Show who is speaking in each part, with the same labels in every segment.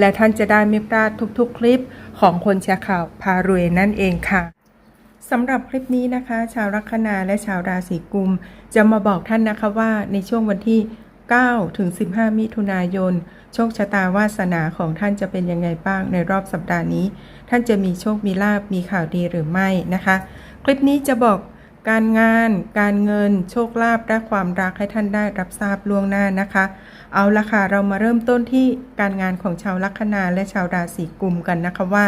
Speaker 1: และท่านจะได้ไม่พลาดทุกๆ คลิปของคนแชร์ข่าวพารวยนั่นเองค่ะสำหรับคลิปนี้นะคะ ชาวลัคนาและชาวราศีกุม จะมาบอกท่านนะคะว่าในช่วงวันที่ 9 ถึง 15 มิถุนายน โชคชะตาวาสนาของท่านจะเป็นยังไงบ้างในรอบสัปดาห์นี้ ท่านจะมีโชคมีลาบมีข่าวดีหรือไม่นะคะ คลิปนี้จะบอกการงาน การเงิน โชคลาภและความรักให้ท่านได้รับทราบล่วงหน้านะคะ เอาละค่ะเรามาเริ่มต้นที่การงานของชาวลัคนาและชาวราศีกุมกันนะคะว่า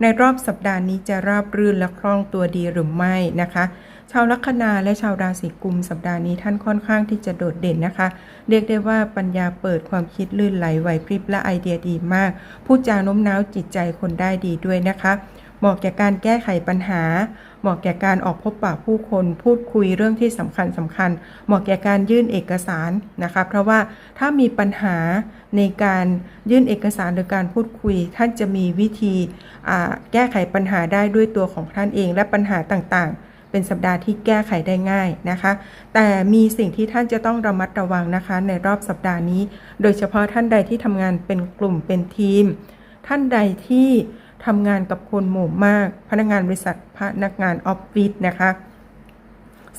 Speaker 1: ในรอบสัปดาห์นี้จะราบรื่นและคล่องตัวดีหรือไม่นะคะ ชาวลัคนาและชาวราศีกุม สัปดาห์นี้ท่านค่อนข้างที่จะโดดเด่นนะคะ เรียกได้ว่าปัญญาเปิดความคิดลื่นไหลไหวพริบและไอเดียดีมาก พูดจาโน้มน้าวจิตใจคนได้ดีด้วยนะคะ เหมาะแก่การแก้ไขปัญหา เหมาะแก่การออกพบปะผู้คน พูดคุยเรื่องที่สำคัญสำคัญ เหมาะแก่การยื่นเอกสารนะคะ เพราะว่าถ้ามีปัญหาในการยื่นเอกสารหรือการพูดคุย ท่านจะมีวิธีแก้ไขปัญหาได้ด้วยตัวของท่านเองและปัญหาต่างๆ เป็นสัปดาห์ที่แก้ไขได้ง่ายนะคะ แต่มีสิ่งที่ท่านจะต้องระมัดระวังนะคะ ในรอบสัปดาห์นี้ โดยเฉพาะท่านใดที่ทำงานเป็นกลุ่มเป็นทีม ท่านใดที่ ทำงานกับคนหมู่มาก พนักงานบริษัทพนักงานออฟฟิศนะคะ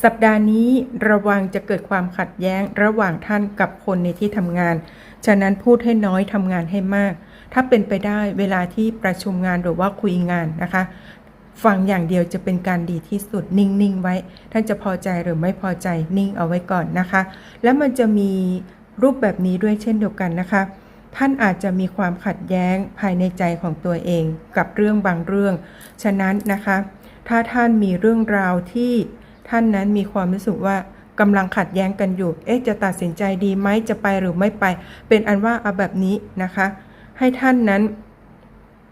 Speaker 1: สัปดาห์นี้ระวังจะเกิดความขัดแย้งระหว่างท่านกับคนในที่ทำงาน ฉะนั้นพูดให้น้อยทำงานให้มาก ถ้าเป็นไปได้เวลาที่ประชุมงานหรือว่าคุยงานนะคะฟังอย่างเดียวจะเป็นการดีที่สุดนิ่ง ๆ ไว้ ท่านจะพอใจหรือไม่พอใจนิ่งเอาไว้ก่อนนะคะ แล้วมันจะมีรูปแบบนี้ด้วยเช่นเดียวกันนะคะ ท่านอาจจะมีความขัดแย้งภายในใจของตัวเองกับเรื่องบางเรื่อง ฉะนั้นนะคะ ถ้าท่านมีเรื่องราวที่ท่านนั้นมีความรู้สึกว่ากำลังขัดแย้งกันอยู่ เอ๊ะ จะตัดสินใจดีไหม จะไปหรือไม่ไป เป็นอันว่าเอาแบบนี้นะคะ ให้ท่านนั้น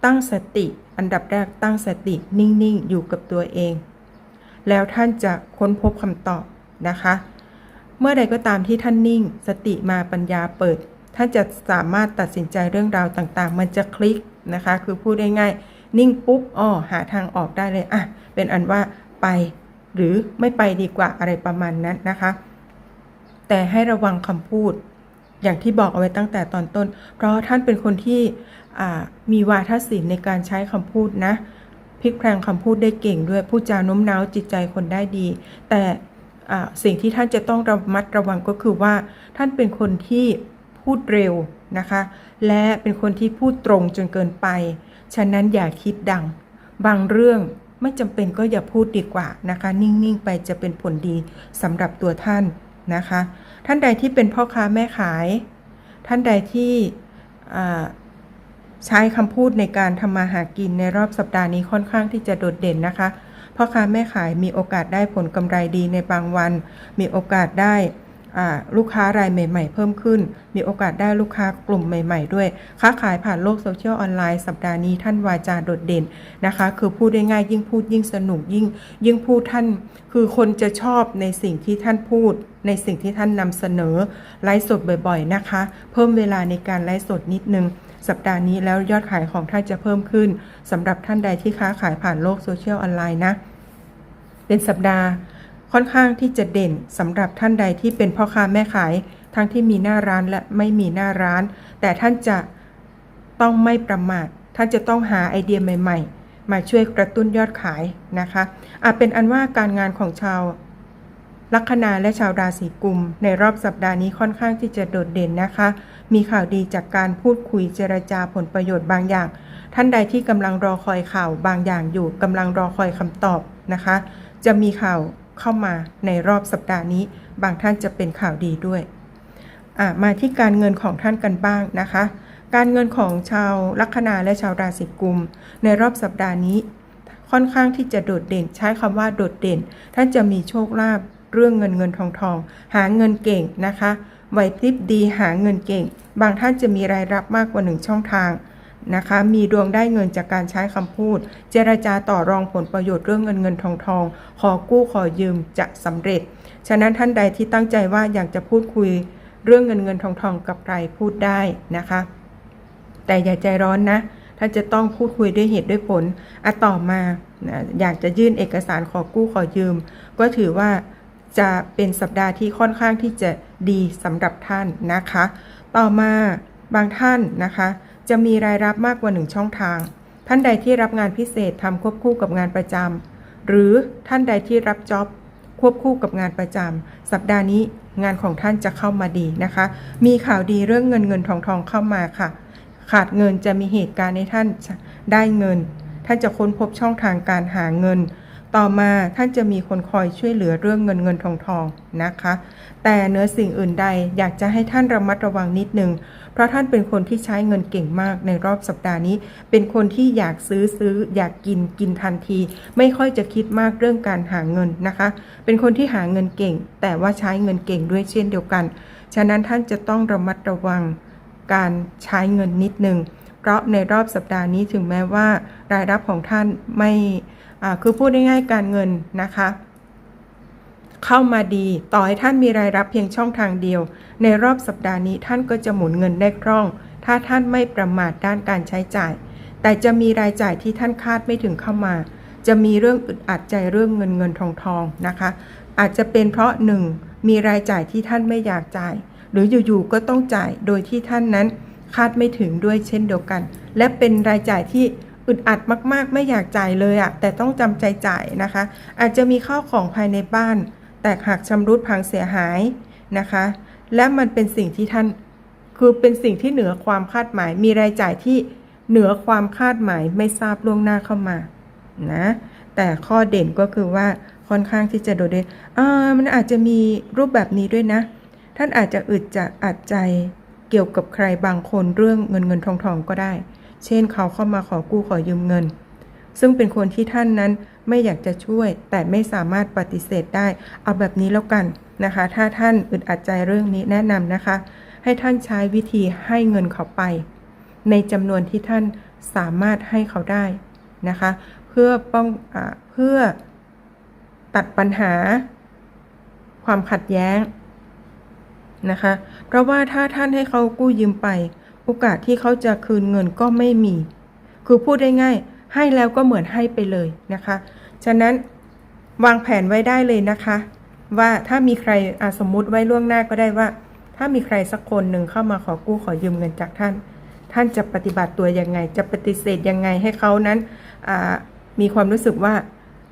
Speaker 1: ตั้งสติ อันดับแรกตั้งสตินิ่งๆ อยู่กับตัวเอง แล้วท่านจะค้นพบคำตอบนะคะ เมื่อใดก็ตามที่ท่านนิ่ง สติมาปัญญาเปิด ท่านจะสามารถตัดสินใจเรื่องราวต่างๆ มันจะคลิกนะคะ คือพูดง่ายๆนิ่งปุ๊บอ้อหาทางออกได้เลยอะเป็นอันว่าไปหรือไม่ไปดีกว่าอะไรประมาณนั้นนะคะ แต่ให้ระวังคำพูดอย่างที่บอกเอาไว้ตั้งแต่ตอนต้น เพราะท่านเป็นคนที่มีวาทศิลป์ในการใช้คำพูดนะพลิกแพลงคำพูดได้เก่งด้วยพูดจาโน้มน้าวจิตใจคนได้ดี แต่สิ่งที่ท่านจะต้องระมัดระวังก็คือว่าท่านเป็นคนที่ พูดเร็วนะคะ และเป็นคนที่พูดตรงจนเกินไป ฉะนั้นอย่าคิดดัง บางเรื่องไม่จำเป็นก็อย่าพูดดีกว่านะคะ นิ่ง ๆ ไปจะเป็นผลดีสำหรับตัวท่านนะคะ ท่านใดที่เป็นพ่อค้าแม่ขาย ท่านใดที่ใช้คำพูดในการทำมาหากินในรอบสัปดาห์นี้ค่อนข้างที่จะโดดเด่นนะคะพ่อค้าแม่ขายมีโอกาสได้ผลกำไรดีในบางวัน มีโอกาสได้ ลูกค้ารายใหม่ ๆ เพิ่มขึ้น มีโอกาสได้ลูกค้ากลุ่มใหม่ ๆ ด้วย ค้าขายผ่านโลกโซเชียลออนไลน์สัปดาห์นี้ท่านวาจาโดดเด่นนะคะ คือพูดได้ง่ายยิ่งพูดยิ่งสนุกยิ่ง ยิ่งพูดท่านคือคนจะชอบในสิ่งที่ท่านพูดในสิ่งที่ท่านนำเสนอไลฟ์สดบ่อย ๆ นะคะ เพิ่มเวลาในการไลฟ์สดนิดนึง สัปดาห์นี้แล้วยอดขายของท่านจะเพิ่มขึ้นสำหรับท่านใดที่ค้าขายผ่านโลกโซเชียลออนไลน์นะ เป็นสัปดาห์ ค่อนข้างที่จะเด่นสำหรับท่านใดที่เป็นพ่อค้าแม่ขาย ทั้งที่มีหน้าร้านและไม่มีหน้าร้าน แต่ท่านจะต้องไม่ประมาทท่านจะต้องหาไอเดียใหม่ ๆ มาช่วยกระตุ้นยอดขายนะคะอาจเป็นอันว่าการงานของชาวลัคนาและชาวราศีกุม ในรอบสัปดาห์นี้ค่อนข้างที่จะโดดเด่นนะคะ มีข่าวดีจากการพูดคุยเจรจาผลประโยชน์บางอย่าง ท่านใดที่กำลังรอคอยข่าวบางอย่างอยู่กำลังรอคอยคำตอบนะคะ จะมีข่าว เข้ามาในรอบสัปดาห์นี้ บางท่านจะเป็นข่าวดีด้วย มาที่การเงินของท่านกันบ้างนะคะ การเงินของชาวลัคนาและชาวราศีกุม ในรอบสัปดาห์นี้ ค่อนข้างที่จะโดดเด่น ใช้คำว่าโดดเด่น ท่านจะมีโชคลาภเรื่องเงินเงินทองทอง หาเงินเก่งนะคะไหวพริบดีหาเงินเก่ง บางท่านจะมีรายรับมากกว่าหนึ่งช่องทาง นะคะ มีดวงได้เงินจากการใช้คำพูด เจรจาต่อรองผลประโยชน์เรื่องเงินเงินทองทอง ขอกู้ขอยืมจะสำเร็จ ฉะนั้นท่านใดที่ตั้งใจว่าอยากจะพูดคุยเรื่องเงินเงินทองทองกับใครพูดได้นะคะ แต่อย่าใจร้อนนะท่านจะต้องพูดคุยด้วยเหตุด้วยผลอะต่อมาอยากจะยื่นเอกสารขอกู้ขอยืม ก็ถือว่าจะเป็นสัปดาห์ที่ค่อนข้างที่จะดีสำหรับท่านนะคะ ต่อมาบางท่านนะคะ จะมีรายรับมากกว่าหนึ่งช่องทาง ท่านใดที่รับงานพิเศษทำควบคู่กับงานประจำหรือท่านใดที่รับจ็อบควบคู่กับงานประจำสัปดาห์นี้งานของท่านจะเข้ามาดีนะคะ มีข่าวดีเรื่องเงินเงินทองทองเข้ามาค่ะ ขาดเงินจะมีเหตุการณ์ให้ท่านได้เงิน ท่านจะค้นพบช่องทางการหาเงิน ต่อมาท่านจะมีคนคอยช่วยเหลือเรื่องเงินเงินทองทองนะคะ แต่เนื้อสิ่งอื่นใดอยากจะให้ท่านระมัดระวังนิดนึง เพราะท่านเป็นคนที่ใช้เงินเก่งมากในรอบสัปดาห์นี้ เป็นคนที่อยากซื้อซื้อ อยากกินกินทันที ไม่ค่อยจะคิดมากเรื่องการหาเงินนะคะ เป็นคนที่หาเงินเก่ง แต่ว่าใช้เงินเก่งด้วยเช่นเดียวกัน ฉะนั้นท่านจะต้องระมัดระวังการใช้เงินนิดนึง เพราะในรอบสัปดาห์นี้ถึงแม้ว่ารายรับของท่านไม่คือพูดง่ายๆการเงินนะคะ เข้ามาดีต่อให้ท่านมีรายรับเพียงช่องทางเดียว ในรอบสัปดาห์นี้ท่านก็จะหมุนเงินได้คล่อง ถ้าท่านไม่ประมาทด้านการใช้จ่าย แต่จะมีรายจ่ายที่ท่านคาดไม่ถึงเข้ามา จะมีเรื่องอึดอัดใจเรื่องเงินเงินทองทองนะคะ อาจจะเป็นเพราะหนึ่งมีรายจ่ายที่ท่านไม่อยากจ่าย หรืออยู่ๆก็ต้องจ่ายโดยที่ท่านนั้น คาดไม่ถึงด้วยเช่นเดียวกัน และเป็นรายจ่ายที่อึดอัดมาก ๆ ไม่อยากจ่ายเลยอะแต่ต้องจำใจจ่ายนะคะ อาจจะมีข้าวของภายในบ้าน แตกหักชำรุดพังเสียหายนะคะ และมันเป็นสิ่งที่ท่านคือเป็นสิ่งที่เหนือความคาดหมาย มีรายจ่ายที่เหนือความคาดหมายไม่ทราบล่วงหน้าเข้ามานะแต่ข้อเด่นก็คือว่าค่อนข้างที่จะโดดเด่นอ่ามันอาจจะมีรูปแบบนี้ด้วยนะ ท่านอาจจะอึดจะอัดใจ เกี่ยวกับใครบางคนเรื่องเงินเงินทองทองก็ได้ เช่นเขาเข้ามาขอกู้ขอยืมเงิน ซึ่งเป็นคนที่ท่านนั้นไม่อยากจะช่วย แต่ไม่สามารถปฏิเสธได้ เอาแบบนี้แล้วกันนะคะ ถ้าท่านอึดอัดใจเรื่องนี้แนะนำนะคะ ให้ท่านใช้วิธีให้เงินเขาไป ในจำนวนที่ท่านสามารถให้เขาได้นะคะ เพื่อป้องอเพื่อตัดปัญหาความขัดแย้ง นะคะ เพราะว่าถ้าท่านให้เขากู้ยืมไป โอกาสที่เขาจะคืนเงินก็ไม่มี คือพูดได้ง่าย ให้แล้วก็เหมือนให้ไปเลยนะคะ ฉะนั้นวางแผนไว้ได้เลยนะคะ ว่าถ้ามีใครอะสมมุติไว้ล่วงหน้าก็ได้ว่า ถ้ามีใครสักคนหนึ่งเข้ามาขอกู้ขอยืมเงินจากท่าน ท่านจะปฏิบัติตัวยังไง จะปฏิเสธยังไงให้เขานั้นมีความรู้สึกว่า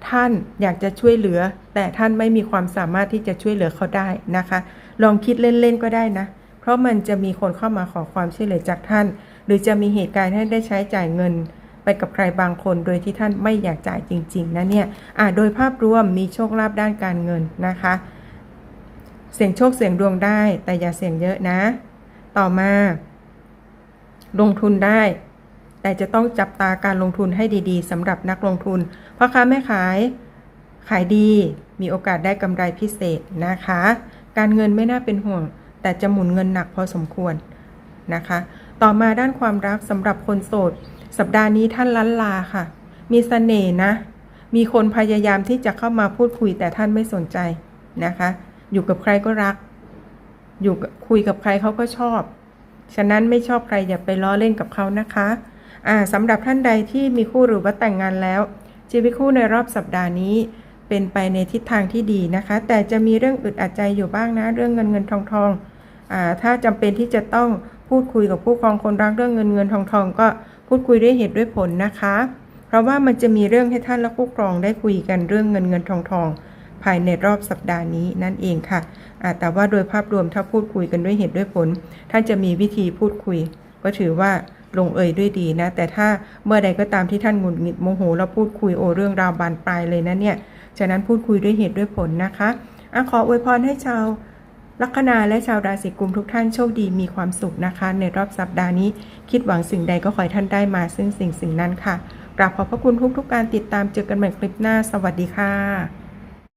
Speaker 1: ท่านอยากจะช่วยเหลือ แต่ท่านไม่มีความสามารถที่จะช่วยเหลือเขาได้นะคะ ลองคิดเล่นๆก็ได้นะ เพราะมันจะมีคนเข้ามาขอความช่วยเหลือจากท่าน หรือจะมีเหตุการณ์ให้ได้ใช้จ่ายเงิน ไปกับใครบางคนโดยที่ท่านไม่อยากจ่ายจริง ๆนะเนี่ยอ่าโดยภาพรวมมีโชคลาภด้านการเงินนะคะ เสี่ยงโชคเสี่ยงดวงได้ แต่อย่าเสี่ยงเยอะนะ ต่อมา ลงทุนได้แต่จะต้องจับตาการลงทุนให้ดีๆสำหรับนักลงทุนพ่อค้าแม่ขายขายดีมีโอกาสได้กำไรพิเศษนะคะ การเงินไม่น่าเป็นห่วง แต่จะหมุนเงินหนักพอสมควรนะคะ ต่อมาด้านความรักสำหรับคนโสด สัปดาห์นี้ท่านล้านลาค่ะ มีเสน่ห์นะ มีคนพยายามที่จะเข้ามาพูดคุยแต่ท่านไม่สนใจนะคะ อยู่กับใครก็รัก อยู่คุยกับใครเขาก็ชอบ ฉะนั้นไม่ชอบใครอย่าไปล้อเล่นกับเขานะคะอ่าสำหรับท่านใดที่มีคู่หรือว่าแต่งงานแล้ว ชีวิตคู่ในรอบสัปดาห์นี้ เป็นไปในทิศทางที่ดีนะคะ แต่จะมีเรื่องอึดอัดใจอยู่บ้างนะ เรื่องเงินเงินทองทองอ่าถ้าจำเป็นที่จะต้องพูดคุยกับผู้ครองคนรักเรื่องเงินเงินทองทองก็พูดคุยด้วยเหตุด้วยผลนะคะ เพราะว่ามันจะมีเรื่องให้ท่านและผู้ครองได้คุยกันเรื่องเงินเงินทองทองภายในรอบสัปดาห์นี้นั่นเองค่ะอาแต่ว่าโดยภาพรวมถ้าพูดคุยกันด้วยเหตุด้วยผล ท่านจะมีวิธีพูดคุย ก็ถือว่าลงเอยด้วยดีนะ แต่ถ้าเมื่อใดก็ตามที่ท่านหงุดหงิดโมโหแล้วพูดคุยโอเรื่องราวบานปลายเลยนะเนี่ย ฉะนั้นพูดคุยด้วยเหตุด้วยผลนะคะอะขออวยพรให้ชาวลัคนาและชาวราศีกุมทุกท่านโชคดีมีความสุขนะคะ ในรอบสัปดาห์นี้ คิดหวังสิ่งใดก็ขอให้ท่านได้มาซึ่งสิ่งสิ่งนั้นค่ะกราบขอบพระคุณทุกๆการติดตามเจอกันใหม่คลิปหน้า สวัสดีค่ะ